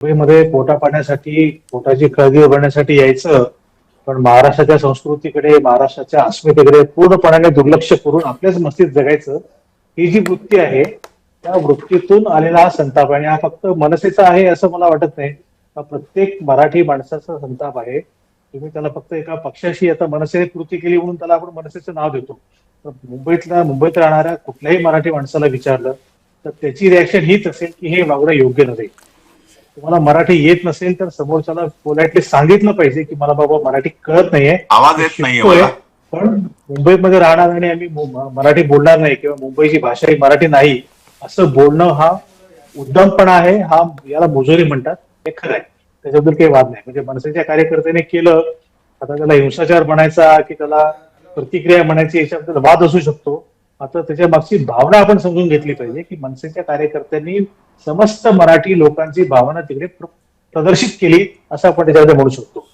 मुंबईमध्ये पोटा पाण्यासाठी पोटाची खळगी उभारण्यासाठी यायचं पण महाराष्ट्राच्या संस्कृतीकडे महाराष्ट्राच्या अस्मितेकडे पूर्णपणाने दुर्लक्ष करून आपल्याच मस्तीत जगायचं ही जी वृत्ती आहे त्या वृत्तीतून आलेला हा संताप आहे. आणि हा फक्त मनसेचा आहे असं मला वाटत नाही. हा प्रत्येक मराठी माणसाचा संताप आहे. तुम्ही त्याला फक्त एका पक्षाशी आता मनसेने कृती केली म्हणून त्याला आपण मनसेचं नाव देतो. तर मुंबईतल्या मुंबईत राहणाऱ्या कुठल्याही मराठी माणसाला विचारलं तर त्याची रिॲक्शन हीच असेल की हे वागणं योग्य नव्हे. तुम्हाला मराठी येत नसेल तर समोरच्याला पोलाइटली सांगितलं पाहिजे की मला बाबा मराठी कळत नाहीये. आवाज येत नाहीये पण मुंबईमध्ये राहणार आणि आम्ही मराठी बोलणार नाही किंवा मुंबईची भाषा ही मराठी नाही असं बोलणं हा उद्दमपणा आहे हा याला मुजोरी म्हणतात. हे खरं आहे. त्याच्याबद्दल काही वाद नाही. म्हणजे मनसेच्या कार्यकर्त्याने केलं आता त्याला हिंसाचार म्हणायचा की त्याला प्रतिक्रिया म्हणायची याच्याबद्दल वाद असू शकतो. मात्र त्याच्या मागची भावना आपण समजून घेतली पाहिजे की मनसेच्या कार्यकर्त्यांनी समस्त मराठी लोकांची भावना तिकडे प्रदर्शित केली असं आपण त्याच्यामध्ये म्हणू शकतो.